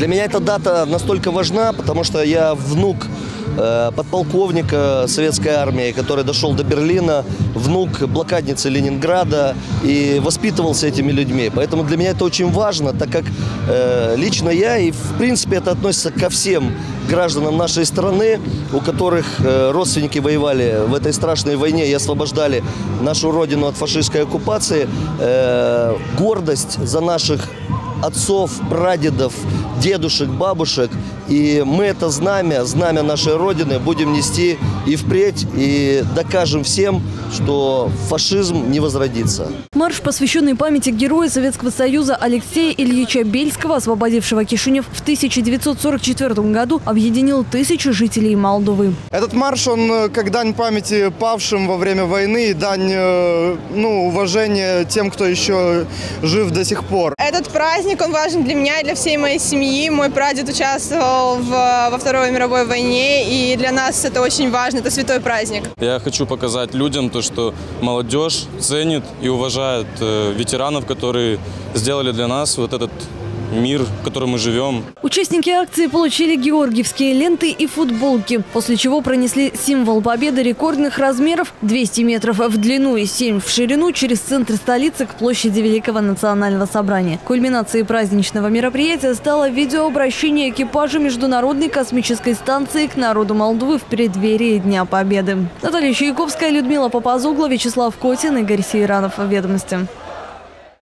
Для меня эта дата настолько важна, потому что я внук э, подполковника советской армии, который дошел до Берлина, внук блокадницы Ленинграда и воспитывался этими людьми. Поэтому для меня это очень важно, так как э, лично я, и в принципе это относится ко всем гражданам нашей страны, у которых э, родственники воевали в этой страшной войне и освобождали нашу родину от фашистской оккупации, гордость за наших отцов, прадедов, дедушек, бабушек. И мы это знамя, знамя нашей Родины будем нести и впредь, и докажем всем, что фашизм не возродится. Марш, посвященный памяти героя Советского Союза Алексея Ильича Бельского, освободившего Кишинев в 1944 году, объединил тысячи жителей Молдовы. Этот марш, он э, как дань памяти павшим во время войны дань э, ну, уважения тем, кто еще жив до сих пор. Этот праздник, он важен для меня и для всей моей семьи. Мой прадед участвовал в, во Второй мировой войне, и для нас это очень важно, это святой праздник. Я хочу показать людям то, что молодежь ценит и уважает э, ветеранов, которые сделали для нас вот этот мир, в котором мы живем. Участники акции получили георгиевские ленты и футболки, после чего пронесли символ победы рекордных размеров 200 метров в длину и 7 в ширину через центр столицы к площади Великого национального собрания. Кульминацией праздничного мероприятия стало видеообращение экипажа Международной космической станции к народу Молдовы в преддверии Дня Победы. Наталья Чайковская, Людмила Попазугла, Вячеслав Котин, Игорь Сейранов. Ведомости.